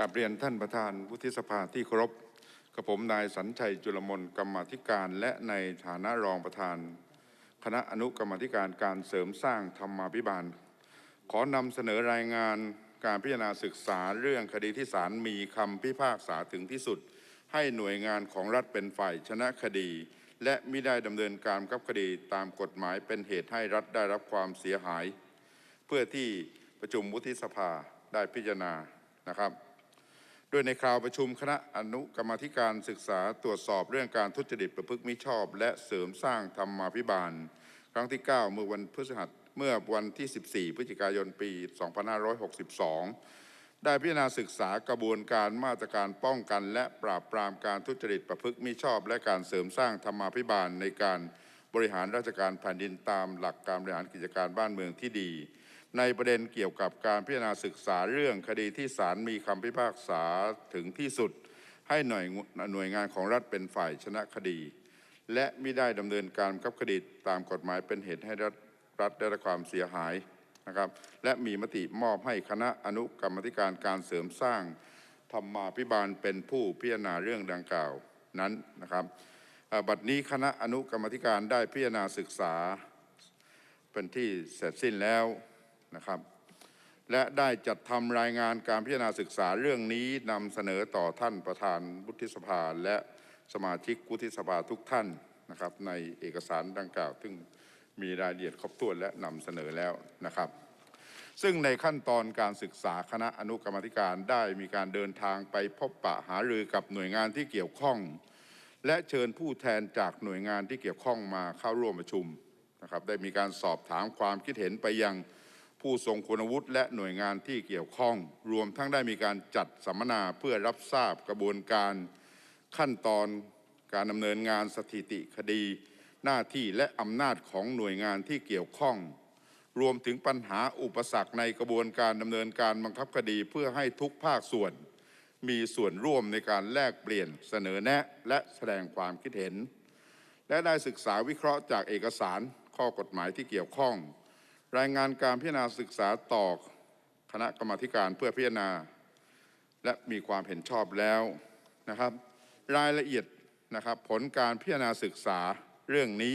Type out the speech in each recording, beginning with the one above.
กราบเรียนท่านประธานวุฒิสภาที่เคารพกับผมนายสัญชัยจุลมนกรรมธิการและในฐานะรองประธาน คณะอนุกรรมธิการการเสริมสร้างธรรมาภิบาล ขอนำเสนอรายงานการพิจารณาศึกษาเรื่องคดีที่ศาลมีคำพิพากษาถึงที่สุด ให้หน่วยงานของรัฐเป็นฝ่ายชนะคดี และไมิได้ดำเนินการกับคดีตามกฎหมายเป็นเหตุให้รัฐได้รับความเสียหาย เพื่อที่ประชุมวุฒิสภาได้พิจารณานะครับ โดยในคราวประชุมคณะอนุกรรมธิการศึกษาตรวจสอบเรื่องการทุจริตประพฤติมิชอบ และเสริมสร้างธรรมาภิบาล ครั้งที่ 9 เมื่อวันพฤหัสเมื่อวันที่ 14 พฤศจิกายนปี 2562 ได้พิจารณาศึกษากระบวนการมาตรการป้องกัน และปราบปรามการทุจริตประพฤติมิชอบ และการเสริมสร้างธรรมาภิบาลในการบริหารราชการแผ่นดินตามหลักการบริหารกิจการบ้านเมืองที่ดี ในประเด็นเกี่ยวกับการพิจารณาศึกษาเรื่องคดีที่ศาลมีคำพิพากษาถึงที่สุด ให้หน่วยหน่วยงานของรัฐเป็นฝ่ายชนะคดี และไมิได้ดำเนินการกับคดีตามกฎหมายเป็นเหตุให้รัฐรัฐได้รับความเสียหายนะครับและมีมติมอบให้คณะอนุกรรมธิการการเสริมสร้างธรรมาภิบาลเป็นผู้พิจารณาเรื่องดังกล่าวนั้นนะครับบัดนี้คณะอนุกรรมธิการได้พิจารณาศึกษาเป็นที่เสร็จสิ้นแล้ว นะครับ และได้จัดทำรายงานการพิจารณาศึกษาเรื่องนี้นำเสนอต่อท่านประธานวุฒิสภาและสมาชิกวุฒิสภาทุกท่านนะครับ ในเอกสารดังกล่าว ซึ่งมีรายละเอียดครบถ้วนและนำเสนอแล้วนะครับ ซึ่งในขั้นตอนการศึกษาคณะอนุกรรมธิการได้มีการเดินทางไปพบปะหารือกับหน่วยงานที่เกี่ยวข้อง และเชิญผู้แทนจากหน่วยงานที่เกี่ยวข้องมาเข้าร่วมประชุมนะครับได้มีการสอบถามความคิดเห็นไปยัง ผู้ทรงคุณวุฒิและหน่วยงานที่เกี่ยวข้อง รวมทั้งได้มีการจัดสัมมนาเพื่อรับทราบกระบวนการขั้นตอนการดำเนินงานสถิติคดี หน้าที่และอำนาจของหน่วยงานที่เกี่ยวข้อง รวมถึงปัญหาอุปสรรคในกระบวนการดำเนินการบังคับคดีเพื่อให้ทุกภาคส่วน มีส่วนร่วมในการแลกเปลี่ยนเสนอแนะและแสดงความคิดเห็น และได้ศึกษาวิเคราะห์จากเอกสารข้อกฎหมายที่เกี่ยวข้อง รายงานการพิจารณาศึกษาต่อคณะกรรมาธิการเพื่อพิจารณา และมีความเห็นชอบแล้วนะครับ รายละเอียดนะครับผลการพิจารณาศึกษาเรื่องนี้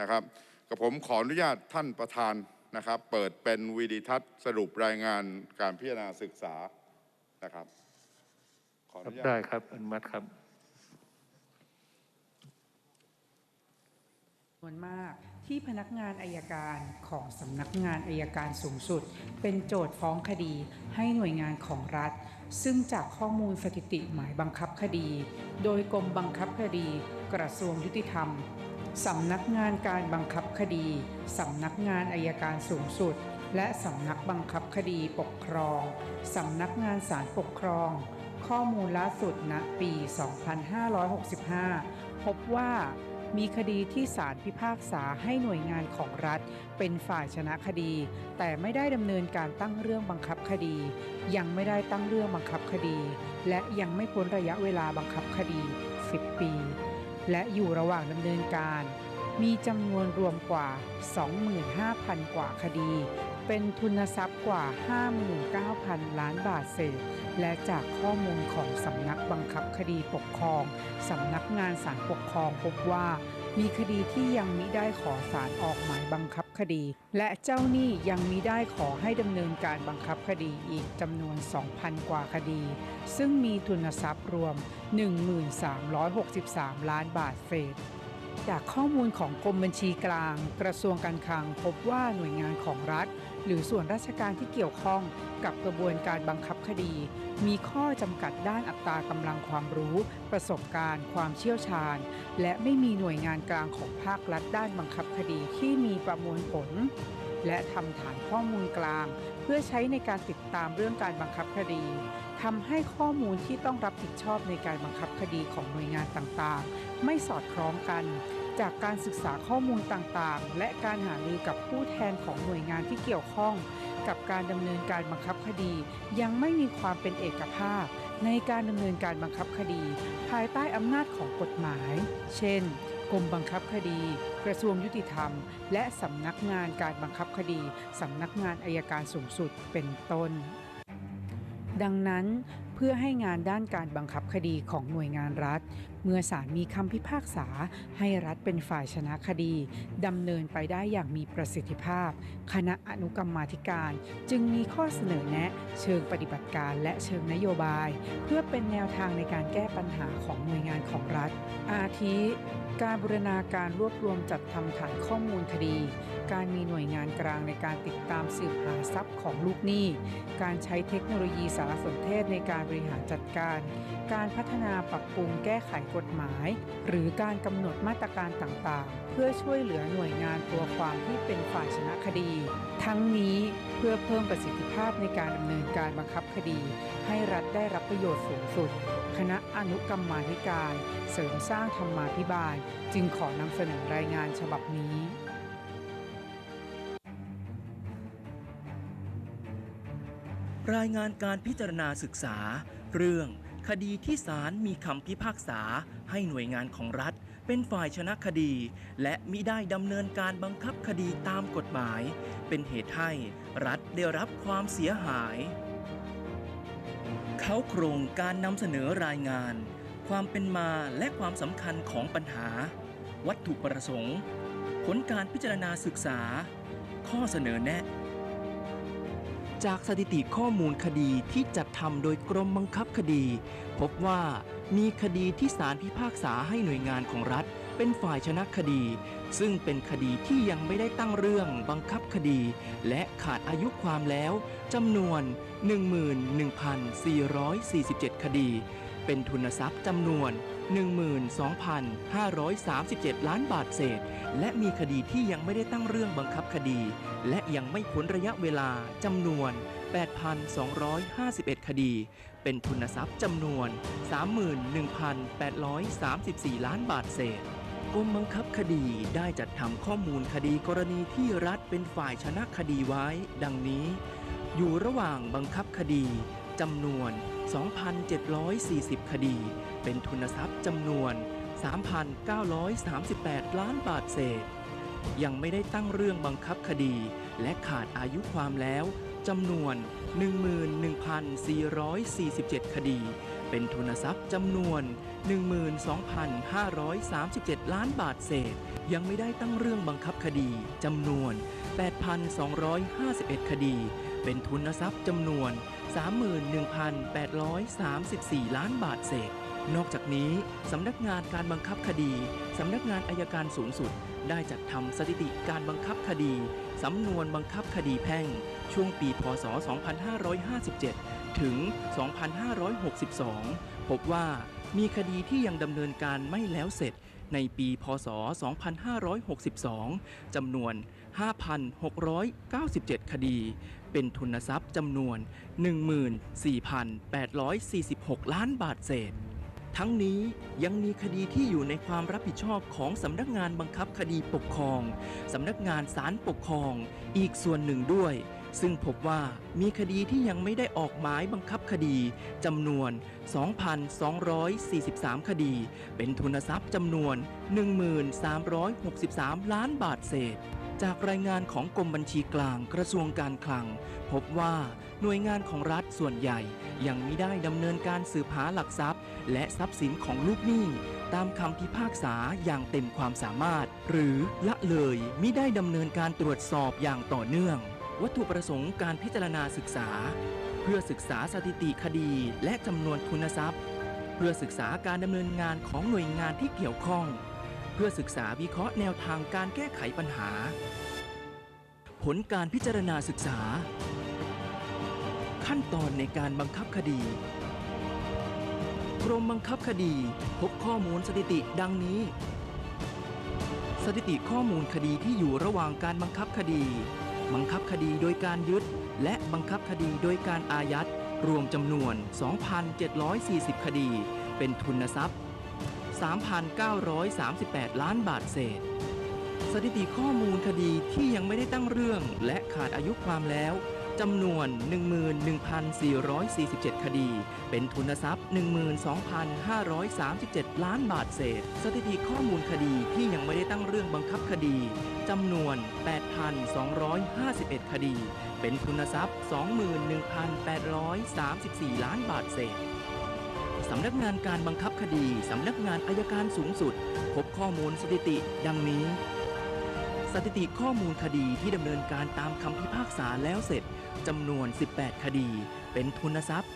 นะครับกับผมขออนุญาตท่านประธานนะครับ เปิดเป็นวิดีทัศน์สรุปรายงานการพิจารณาศึกษานะครับขออครับนุญาตได้ครับอนุมัติครับจำนวนมาก ที่พนักงานอายการของสำนักงานอายการสูงสุด เป็นโจทย์ฟ้องคดีให้หน่วยงานของรัฐ ซึ่งจากข้อมูลสถิติหมายบังคับคดี โดยกรมบังคับคดี กระทรวงยุติธรรมสำนักงานการบังคับคดีสำนักงานอายการสูงสุด และสำนักบังคับคดีปกครองสำนักงานศาลปกครอง ข้อมูลล่าสุดณปี 2565 พบว่า มีคดีที่ศาลพิพากษาให้หน่วยงานของรัฐ เป็นฝ่ายชนะคดี แต่ไม่ได้ดำเนินการตั้งเรื่องบังคับคดี ยังไม่ได้ตั้งเรื่องบังคับคดี และยังไม่พ้นระยะเวลาบังคับคดี 10 ปี และอยู่ระหว่างดำเนินการ มีจำนวนรวมกว่า 25,000 กว่าคดี เป็นทุนทรัพย์กว่า 59,000 ล้านบาทเศษ และจากข้อมูลของสำนักบังคับคดีปกครอง สำนักงานศาลปกครองพบว่ามีคดีที่ยังมิได้ขอศาลออกหมายบังคับคดี และเจ้าหนี้ยังมิได้ขอให้ดำเนินการบังคับคดีอีกจำนวน 2,000 กว่าคดี ซึ่งมีทุนทรัพย์รวม 1363ล้านบาทเศษ จากข้อมูลของกรมบัญชีกลาง กระทรวงการคลังพบว่าหน่วยงานของรัฐ หรือส่วนราชการที่เกี่ยวข้องกับกระบวนการบังคับคดี มีข้อจำกัดด้านอัตรากำลังความรู้ ประสบการณ์ ความเชี่ยวชาญ และไม่มีหน่วยงานกลางของภาครัฐด้านบังคับคดีที่มีประมวลผล และทำฐานข้อมูลกลาง พื่อใช้ในการติดตามเรื่องการบังคับคดีทำให้ข้อมูลที่ต้องรับผิดชอบในการบังคับคดีของหน่วยงานต่างๆ ไม่สอดคล้องกัน จากการศึกษาข้อมูลต่างๆ และการหารือกับผู้แทนของหน่วยงานที่เกี่ยวข้อง กับการดำเนินการบังคับคดี ยังไม่มีความเป็นเอกภาพ ในการดำเนินการบังคับคดี ภายใต้อำนาจของกฎหมาย เช่น กรมบังคับคดี กระทรวงยุติธรรม และสำนักงานการบังคับคดีสำนักงานอายการสูงสุดเป็นต้น ดังนั้นเพื่อให้งานด้านการบังคับคดีของหน่วยงานรัฐ เมื่อศาลมีคำพิพากษาให้รัฐเป็นฝ่ายชนะคดีดำเนินไปได้อย่างมีประสิทธิภาพ คณะอนุกรรมาธิการ จึงมีข้อเสนอแนะ เชิงปฏิบัติการและเชิงนโยบาย เพื่อเป็นแนวทางในการแก้ปัญหาของหน่วยงานของรัฐ อาทิ การบูรณาการรวบรวมจัดทำฐานข้อมูลคดี การมีหน่วยงานกลางในการติดตามสืบหาทรัพย์ของลูกหนี้ การใช้เทคโนโลยีสารสนเทศในการบริหารจัดการ การพัฒนาปรับปรุงแก้ไขกฎหมาย หรือการกำหนดมาตรการต่างๆ เพื่อช่วยเหลือหน่วยงานตัวความที่เป็นฝ่ายชนะคดี ทั้งนี้เพื่อเพิ่มประสิทธิภาพในการดำเนินการบังคับคดี ให้รัฐได้รับประโยชน์สูงสุด คณะอนุกรรมาธิการ เสริมสร้างธรรมาภิบาล จึงขอนำเสนอรายงานฉบับนี้รายงานการพิจารณาศึกษา เรื่องคดีที่ศาลมีคำพิพากษาให้หน่วยงานของรัฐ เป็นฝ่ายชนะคดี และมิได้ดำเนินการบังคับคดีตามกฎหมาย เป็นเหตุให้รัฐได้รับความเสียหาย เขาโครงการนำเสนอรายงาน ความเป็นมาและความสำคัญของปัญหา วัตถุประสงค์ ผลการพิจารณาศึกษา ข้อเสนอแนะ จากสถิติข้อมูลคดีที่จัดทำโดยกรมบังคับคดี พบว่ามีคดีที่ศาลพิพากษาให้หน่วยงานของรัฐ เป็นฝ่ายชนะคดี ซึ่งเป็นคดีที่ยังไม่ได้ตั้งเรื่องบังคับคดี และขาดอายุความแล้วจำนวน 11,447 คดี เป็นทุนทรัพย์จำนวน 12,537 ล้านบาทเศษ และมีคดีที่ยังไม่ได้ตั้งเรื่องบังคับคดี และยังไม่พ้นระยะเวลาจำนวน 8,251 คดี เป็นทุนทรัพย์จำนวน 31,834 ล้านบาทเศษ กรมบังคับคดีได้จัดทำข้อมูลคดีกรณีที่รัฐเป็นฝ่ายชนะคดีไว้ ดังนี้ อยู่ระหว่างบังคับคดีจำนวน 2,740 คดี เป็นทุนทรัพย์จำนวน 3,938 ล้านบาทเศษ ยังไม่ได้ตั้งเรื่องบังคับคดี และขาดอายุความแล้วจำนวน 11,447 คดี เป็นทุนทรัพย์จำนวน 12,537 ล้านบาทเศษ ยังไม่ได้ตั้งเรื่องบังคับคดีจำนวน 8,251 คดี เป็นทุนทรัพย์จำนวน 31,834 ล้านบาทเศษ นอกจากนี้ สำนักงานการบังคับคดี สำนักงานอายการสูงสุด ได้จัดทำสถิติการบังคับคดี สำนวนบังคับคดีแพ่ง ช่วงปี พศ 2557 ถึง 2562 พบว่ามีคดีที่ยังดำเนินการไม่แล้วเสร็จในปีพศ 2562 จำนวน 5,697 คดี เป็นทุนทรัพย์จำนวน 14,846 ล้านบาทเศษ ทั้งนี้ยังมีคดีที่อยู่ในความรับผิดชอบของสำนักงานบังคับคดีปกครอง สำนักงานศาลปกครอง อีกส่วนหนึ่งด้วย ซึ่งพบว่ามีคดีที่ยังไม่ได้ออกหมายบังคับคดีจำนวน 2,243 คดี เป็นทุนทรัพย์จำนวน 1363 ล้านบาทเศษ จากรายงานของกรมบัญชีกลางกระทรวงการคลัง พบว่าหน่วยงานของรัฐส่วนใหญ่ ยังไม่ได้ดำเนินการสืบหาหลักทรัพย์ และทรัพย์สินของลูกหนี้ตามคำพิพากษาอย่างเต็มความสามารถ หรือละเลยไมิได้ดำเนินการตรวจสอบอย่างต่อเนื่อง วัตถุประสงค์การพิจารณาศึกษา เพื่อศึกษาสถิติคดีและจำนวนทุนทรัพย์ เพื่อศึกษาการดำเนินงานของหน่วยงานที่เกี่ยวข้อง เพื่อศึกษาวิเคราะห์แนวทางการแก้ไขปัญหา ผลการพิจารณาศึกษา ขั้นตอนในการบังคับคดีกรมบังคับคดี พบข้อมูลสถิติดังนี้ สถิติข้อมูลคดีที่อยู่ระหว่างการบังคับคดี บังคับคดีโดยการยึด และบังคับคดีโดยการอายัด รวมจำนวน 2,740 คดี เป็นทุนทรัพย์ 3,938 ล้านบาทเศษ สถิติข้อมูลคดีที่ยังไม่ได้ตั้งเรื่อง และขาดอายุความแล้ว จำนวน 11,447 คดี เป็นทุนทรัพย์ 12,537 ล้านบาทเศษ สถิติข้อมูลคดีที่ยังไม่ได้ตั้งเรื่องบังคับคดีจำนวน 8,251 คดี เป็นทุนทรัพย์ 21,834 ล้านบาทเศษสำนักงานการบังคับคดี สำนักงานอายการสูงสุด พบข้อมูลสถิติ ดังนี้ สถิติข้อมูลคดีที่ดำเนินการตามคำพิพากษาแล้วเสร็จจำนวน 18 คดี เป็นทุนทรัพย์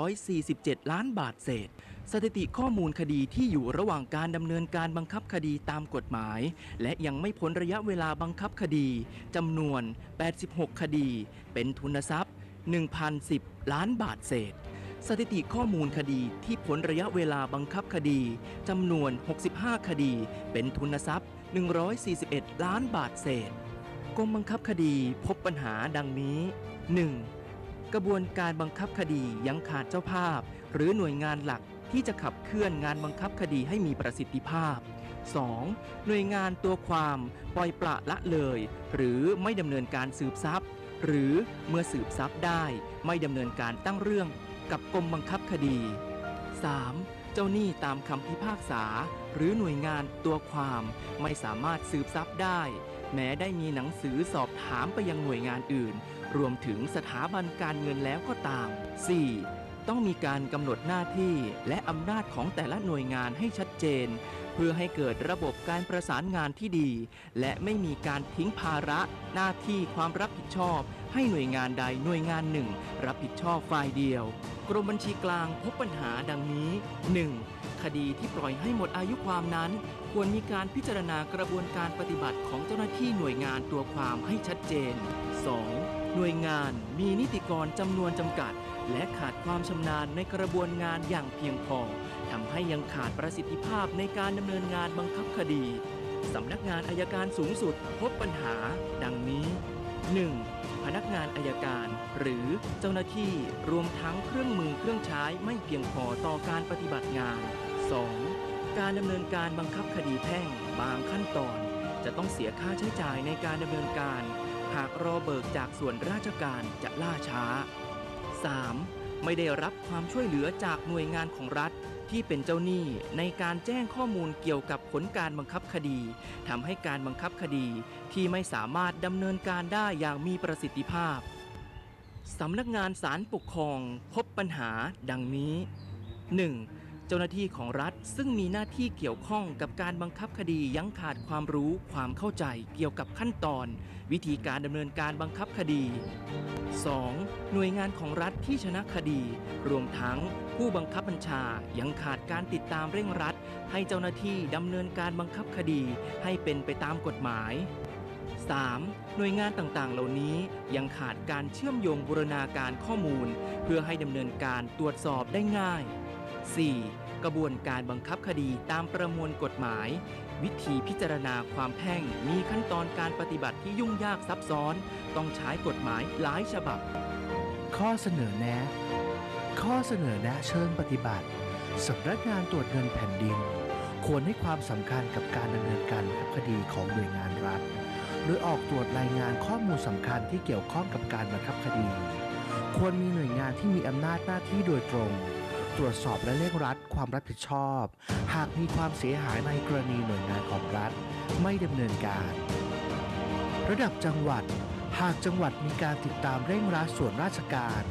52,47 ล้านบาทเศษ สถิติข้อมูลคดีที่อยู่ระหว่างการดำเนินการบังคับคดีตามกฎหมาย และยังไม่พ้นระยะเวลาบังคับคดีจำนวน 86 คดี เป็นทุนทรัพย์ 1,010 ล้านบาทเศษสถิติข้อมูลคดีที่พ้นระยะเวลาบังคับคดีจำนวน 65 คดี เป็นทุนทรัพย์ 141 ล้านบาทเศษ กรมบังคับคดีพบปัญหาดังนี้ 1. กระบวนการบังคับคดียังขาดเจ้าภาพ หรือหน่วยงานหลักที่จะขับเคลื่อนงานบังคับคดีให้มีประสิทธิภาพ 2. หน่วยงานตัวความปล่อยปละละเลย หรือไม่ดำเนินการสืบทรัพย์ หรือเมื่อสืบทรัพย์ได้ไม่ดำเนินการตั้งเรื่องกับกรมบังคับคดี 3. เจ้าหนี้ตามคำพิพากษา หรือหน่วยงานตัวความไม่สามารถสืบทรัพย์ได้ แม้ได้มีหนังสือสอบถามไปยังหน่วยงานอื่น รวมถึงสถาบันการเงินแล้วก็ตาม 4. ต้องมีการกำหนดหน้าที่และอำนาจของแต่ละหน่วยงานให้ชัดเจน เพื่อให้เกิดระบบการประสานงานที่ดี และไม่มีการทิ้งภาระ หน้าที่ความรับผิดชอบ ให้หน่วยงานใดหน่วยงานหนึ่ง รับผิดชอบฝ่ายเดียว กรมบัญชีกลางพบปัญหาดังนี้ 1. คดีที่ปล่อยให้หมดอายุความนั้น ควรมีการพิจารณากระบวนการปฏิบัติของเจ้าหน้าที่หน่วยงานตัวความให้ชัดเจน 2. หน่วยงานมีนิติกรจำนวนจำกัด และขาดความชำนาญในกระบวนงานอย่างเพียงพอทำให้ยังขาดประสิทธิภาพในการดำเนินงานบังคับคดีสำนักงานอายการสูงสุดพบปัญหา ดังนี้ 1. พนักงานอายการ หรือเจ้าหน้าที่รวมทั้งเครื่องมือเครื่องใช้ไม่เพียงพอต่อการปฏิบัติงาน 2. การดำเนินการบังคับคดีแพ่ง บางขั้นตอน จะต้องเสียค่าใช้จ่ายในการดำเนินการ หากรอเบิกจากส่วนราชการจะล่าช้า 3. ไม่ได้รับความช่วยเหลือจากหน่วยงานของรัฐที่เป็นเจ้าหนี้ในการแจ้งข้อมูลเกี่ยวกับผลการบังคับคดีทำให้การบังคับคดีที่ไม่สามารถดำเนินการได้อย่างมีประสิทธิภาพสำนักงานศาลปกครองพบปัญหาดังนี้ 1. เจ้าหน้าที่ของรัฐซึ่งมีหน้าที่เกี่ยวข้องกับการบังคับคดียังขาดความรู้ความเข้าใจเกี่ยวกับขั้นตอน วิธีการดำเนินการบังคับคดี 2. หน่วยงานของรัฐที่ชนะคดี รวมทั้งผู้บังคับบัญชายังขาดการติดตามเร่งรัด ให้เจ้าหน้าที่ดำเนินการบังคับคดีให้เป็นไปตามกฎหมาย 3. หน่วยงานต่างๆ เหล่านี้ยังขาดการเชื่อมโยงบูรณาการข้อมูล เพื่อให้ดำเนินการตรวจสอบได้ง่าย 4. กระบวนการบังคับคดีตามประมวลกฎหมาย วิธีพิจารณาความแพ่ง มีขั้นตอนการปฏิบัติที่ยุ่งยากซับซ้อน ต้องใช้กฎหมายหลายฉบับ ข้อเสนอแนะ ข้อเสนอแนะเชิงปฏิบัติสำนักงานตรวจเงินแผ่นดิน ควรให้ความสำคัญกับการดำเนินการบังคับคดีของหน่วยงานรัฐ โดยออกตรวจรายงานข้อมูลสำคัญที่เกี่ยวข้องกับการบังคับคดี ควรมีหน่วยงานที่มีอำนาจหน้าที่โดยตรง ตรวจสอบและเร่งรัดความรับผิดชอบ หากมีความเสียหายในกรณีหน่วยงานของรัฐไม่ดำเนินการ ระดับจังหวัด หากจังหวัดมีการติดตามเร่งรัดส่วนราชการ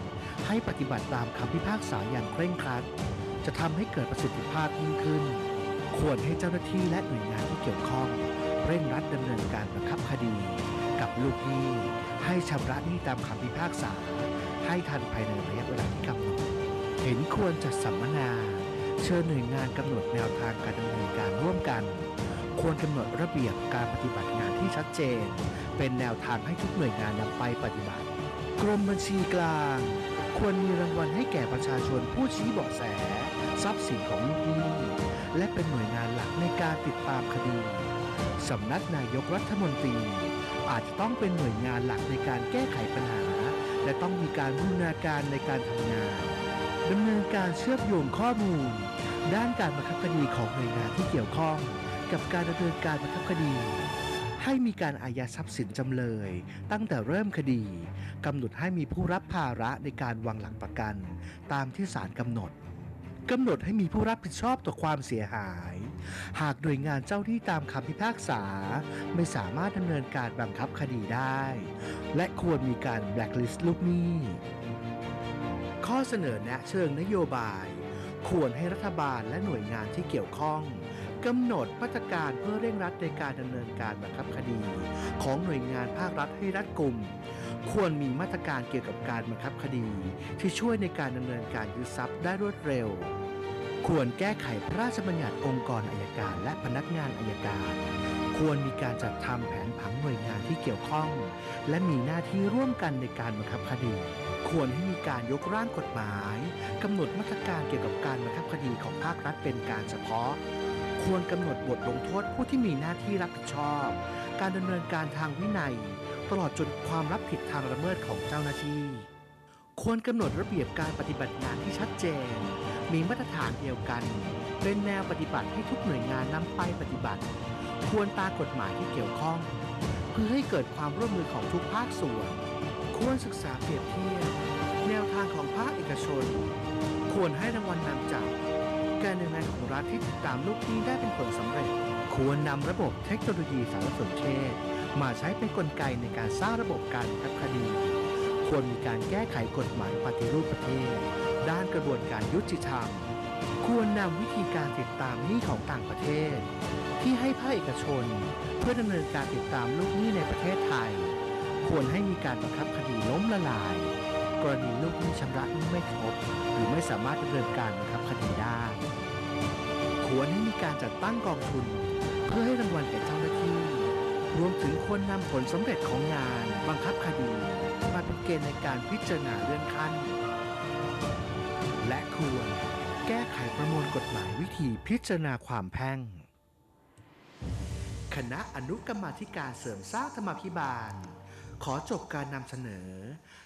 ให้ปฏิบัติตามคำพิพากษาอย่างเคร่งครัด จะทำให้เกิดประสิทธิภาพยิ่งขึ้น ควรให้เจ้าหน้าที่และหน่วยงานที่เกี่ยวข้อง เร่งรัดดำเนินการบังคับคดี กับลูกหนี้ให้ชำระหนี้ตามคำพิพากษา ให้ทันภายในระยะเวลาที่กำหนด เห็นควรจัดสัมมนา เชิญหน่วยงานกำหนดแนวทางการดำเนินการร่วมกัน ควรกำหนดระเบียบการปฏิบัติงานที่ชัดเจน เป็นแนวทางให้ทุกหน่วยงานนำไปปฏิบัติ กรมบัญชีกลาง ควรมีรางวัลให้แก่ประชาชนผู้ชี้เบาะแส ทรัพย์สินของลูกหนี้และเป็นหน่วยงานหลักในการติดตามคดีสำนักนายกรัฐมนตรี อาจจะต้องเป็นหน่วยงานหลักในการแก้ไขปัญหา และต้องมีการบูรณาการในการทำงาน ดำเนินการเชื่อมโยงข้อมูล ด้านการบังคับคดีของหน่วยงานที่เกี่ยวข้อง กับการดำเนินการบังคับคดี ให้มีการอายัดทรัพย์สินจำเลย ตั้งแต่เริ่มคดีกำหนดให้มีผู้รับภาระในการวางหลักประกัน ตามที่ศาลกำหนดกำหนดให้มีผู้รับผิดชอบต่อความเสียหาย หากหน่วยงานเจ้าที่ตามคำพิพากษา ไม่สามารถดำเนินการบังคับคดีได้ และควรมีการแบล็คลิสต์ลูกหนี้ ข้อเสนอแนะเชิงนโยบาย ควรให้รัฐบาลและหน่วยงานที่เกี่ยวข้องกำหนดมาตรการเพื่อเร่งรัดในการดำเนินการบังคับคดี ของหน่วยงานภาครัฐให้รัดกุม ควรมีมาตรการเกี่ยวกับการบังคับคดี ที่ช่วยในการดำเนินการยึดทรัพย์ได้รวดเร็ว ควรแก้ไขพระราชบัญญัติองค์กรอายการและพนักงานอายการ ควรมีการจัดทำแผนผังหน่วยงานที่เกี่ยวข้อง และมีหน้าที่ร่วมกันในการบังคับคดี ควรให้มีการยกร่างกฎหมายกำหนดมาตรการเกี่ยวกับการบังคับคดีของภาครัฐเป็นการเฉพาะ ควรกำหนดบทลงโทษผู้ที่มีหน้าที่รับผิดชอบ การดำเนินการทางวินัย ตลอดจนความรับผิดทางละเมิดของเจ้าหน้าที่ ควรกำหนดระเบียบการปฏิบัติงานที่ชัดเจน มีมาตรฐานเดียวกัน เป็นแนวปฏิบัติให้ทุกหน่วยงานนำไปปฏิบัติ ควรตากฎหมายที่เกี่ยวข้อง เพื่อให้เกิดความร่วมมือของทุกภาคส่วน ควรศึกษาเปรียบเทียบแนวทางของภาคเอกชน ควรให้รางวัลนนำจับการดำเนินของรัฐที่ติดตามลูกหนี้ได้เป็นผลสำเร็จ ควรนำระบบเทคโนโลยีสารสนเทศ มาใช้เป็นกลไกในการสร้างระบบการบังคับคดี ควรมีการแก้ไขกฎหมายปฏิรูปประเทศ ด้านกระบวนการยุติธรรม ควรนำวิธีการติดตามหนี้ของต่างประเทศ ที่ให้ภาคเอกชน เพื่อดำเนินการติดตามลูกหนี้ในประเทศไทย ควรให้มีการบังคับคดีล้มละลาย กรณีลูกหนี้ชำระหนี้ไม่ครบหรือไม่สามารถดำเนินการบังคับคดีได้ ควรให้มีการจัดตั้งกองทุน เพื่อให้รางวัลแก่เจ้าหน้าที่ รวมถึงควรนำผลสำเร็จของงานบังคับคดีมาเป็นเกณฑ์ในการพิจารณาเลื่อนขั้น และควรแก้ไขประมวลกฎหมายวิธีพิจารณาความแพ่ง คณะอนุกรรมาธิการเสริมสร้างธรรมาภิบาล ขอจบการนำเสนอ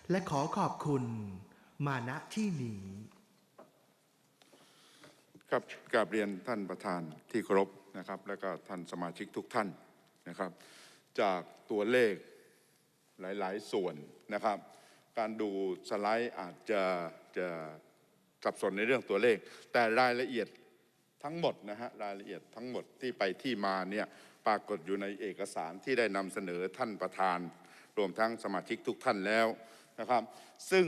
และขอขอบคุณมาณที่นี้ครับกราบเรียนท่านประธานที่เคารพนะครับ และก็ท่านสมาชิกทุกท่านนะครับ จากตัวเลขหลาย ๆ ส่วนนะครับ การดูสไลด์อาจจะจะสับสนในเรื่องตัวเลข แต่รายละเอียดทั้งหมดนะฮะรายละเอียดทั้งหมดที่ไปที่มาเนี่ยปรากฏอยู่ในเอกสารที่ได้นำเสนอท่านประธาน รวมทั้งสมาชิกทุกท่านแล้วนะครับ ซึ่ง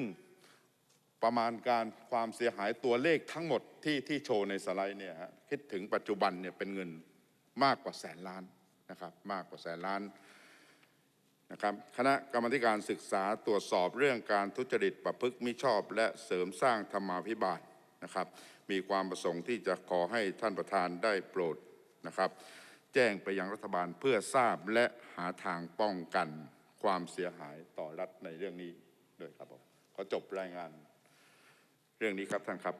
ประมาณการความเสียหายตัวเลขทั้งหมดที่ที่โชว์ในสไลด์เนี่ยฮะคิดถึงปัจจุบันเนี่ยเป็นเงินมากกว่าแสนล้านนะครับมากกว่าแสนล้านนะครับคณะกรรมการศึกษาตรวจสอบเรื่องการทุจริตประพฤติมิชอบ และเสริมสร้างธรรมาภิบาลนะครับ มีความประสงค์ที่จะขอให้ท่านประธานได้โปรดนะครับ แจ้งไปยังรัฐบาลเพื่อทราบและหาทางป้องกัน ความเสียหายต่อรัฐในเรื่องนี้ด้วยครับผมขอจบรายงานเรื่องนี้ครับท่านครับ